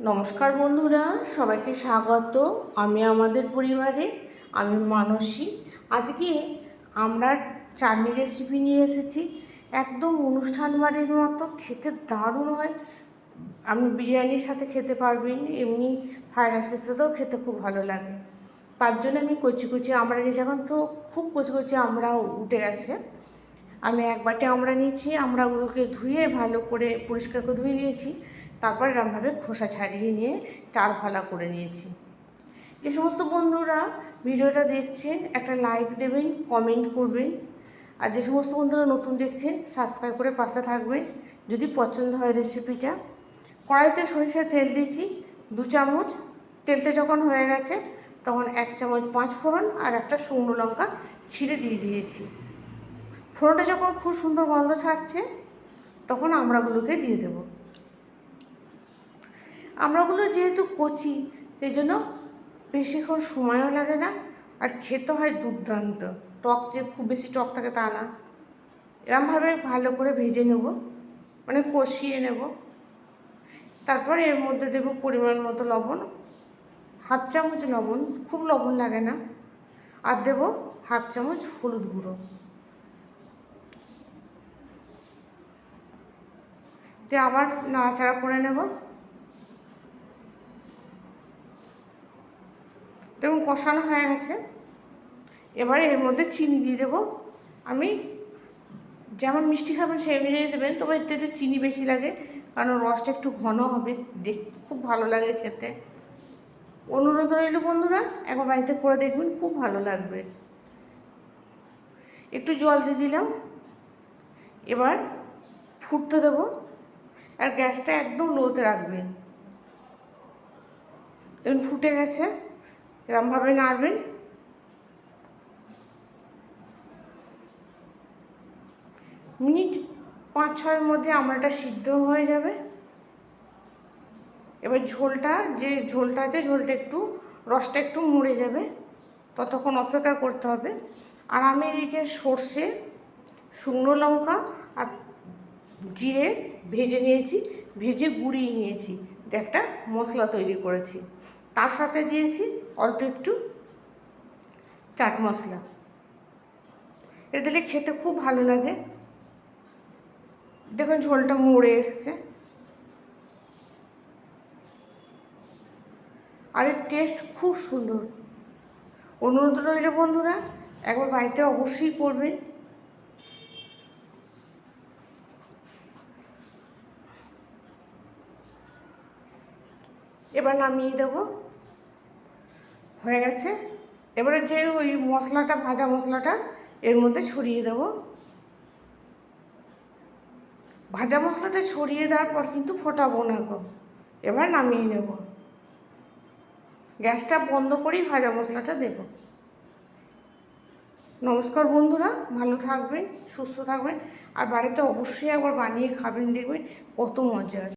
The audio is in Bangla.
নমস্কার বন্ধুরা, সবাইকে স্বাগত। আমি আমাদের পরিবারে, আমি মানসী। আজকে আমরা চাটনি রেসিপি নিয়ে এসেছি। একদম অনুষ্ঠান বাড়ির মতো, খেতে দারুণ হয়। আপনি বিরিয়ানির সাথে খেতে পারবেন, এমনি ফ্রাইড রাইসের সাথেও খেতে খুব ভালো লাগে। তার জন্য আমি কচি কচি আমরা নিয়েছি, এখন তো খুব কচি কচি আমরাও উঠে গেছে। আমি এক বাটি আমরা নিয়েছি আমড়াগুলোকে ধুয়ে ভালো করে পরিষ্কার করে ধুয়ে নিয়েছি। তারপর এরমভাবে খোসা ছাড়িয়ে নিয়ে চার ফালা করে নিয়েছি। যে সমস্ত বন্ধুরা ভিডিওটা দেখছেন, একটা লাইক দেবেন কমেন্ট করবেন। আর যে সমস্ত বন্ধুরা নতুন দেখছেন সাবস্ক্রাইব করে পাশে থাকবেন। যদি পছন্দ হয় রেসিপিটা কড়াইতে সরিষার তেল দিয়েছি, দু চামচ। তেলটা যখন হয়ে গেছে, তখন এক চামচ পাঁচ ফোড়ন আর একটা শুকনো লঙ্কা ছিঁড়ে দিয়ে দিয়েছি। ফোড়নটা যখন খুব সুন্দর গন্ধ ছাড়ছে, তখন আমরাগুলোকে দিয়ে দেবো। আমড়াগুলো যেহেতু কচি, সেই জন্য বেশিক্ষণ সময়ও লাগে না আর খেতে হয় দুর্দান্ত। টক যে খুব বেশি টক থাকে তা না। এরমভাবে ভালো করে ভেজে নেব মানে কষিয়ে নেব। তারপর এর মধ্যে দেব পরিমাণ মতো লবণ, হাফ চামচ লবণ, খুব লবণ লাগে না। আর দেব হাফ চামচ হলুদ গুঁড়ো। দিয়ে আবার নাড়াচাড়া করে নেব। দেখুন কষানো হয়ে গেছে। এবারে এর মধ্যে চিনি দিয়ে দেবো। আমি যেমন মিষ্টি খাবেন সেই অনুযায়ী দেবেন, তবে এতে একটু চিনি বেশি লাগে, কারণ রসটা একটু ঘন হবে, দেখ, খুব ভালো লাগে খেতে। অনুরোধ রইল বন্ধুরা, একবার বাড়িতে করে দেখবেন, খুব ভালো লাগবে। একটু জল দিয়ে দিলাম। এবার ফুটতে দেবো, আর গ্যাসটা একদম লোতে রাখবেন। ফুটে গেছে। এরমভাবে নাড়বেন। মিনিট পাঁচ, ছয়ের মধ্যে আমড়াটা সিদ্ধ হয়ে যাবে। এবার ঝোলটা, যে ঝোলটা আছে, ঝোলটা একটু, রসটা একটু মুড়ে যাবে। ততক্ষণ অপেক্ষা করতে হবে। আর আমি এদিকে সর্ষে, শুকনো লঙ্কা আর জিরে ভেজে নিয়েছি, ভেজে গুঁড়িয়ে নিয়েছি। একটা মশলা তৈরি করেছি। তার সাথে দিয়েছি অল্প একটু চাট মশলা। এটা দিলে খেতে খুব ভালো লাগে। দেখুন ঝোলটা মরে এসছে। আর এর টেস্ট খুব সুন্দর। অনুরোধ রইল বন্ধুরা, একবার বাড়িতে অবশ্যই করবেন। এবার নামিয়ে দেবো। হয়ে গেছে। এবারে যে ওই মশলাটা, ভাজা মশলাটা, এর মধ্যে ছড়িয়ে দেব। ভাজা মশলাটা ছড়িয়ে দেওয়ার পর কিন্তু ফোটাবো না গো। এবার নামিয়ে নেব। গ্যাসটা বন্ধ করেই ভাজা মশলাটা দেব। নমস্কার বন্ধুরা, ভালো থাকবেন, সুস্থ থাকবেন। আর বাড়িতে অবশ্যই একবার বানিয়ে খাবেন দেখবেন কত মজার।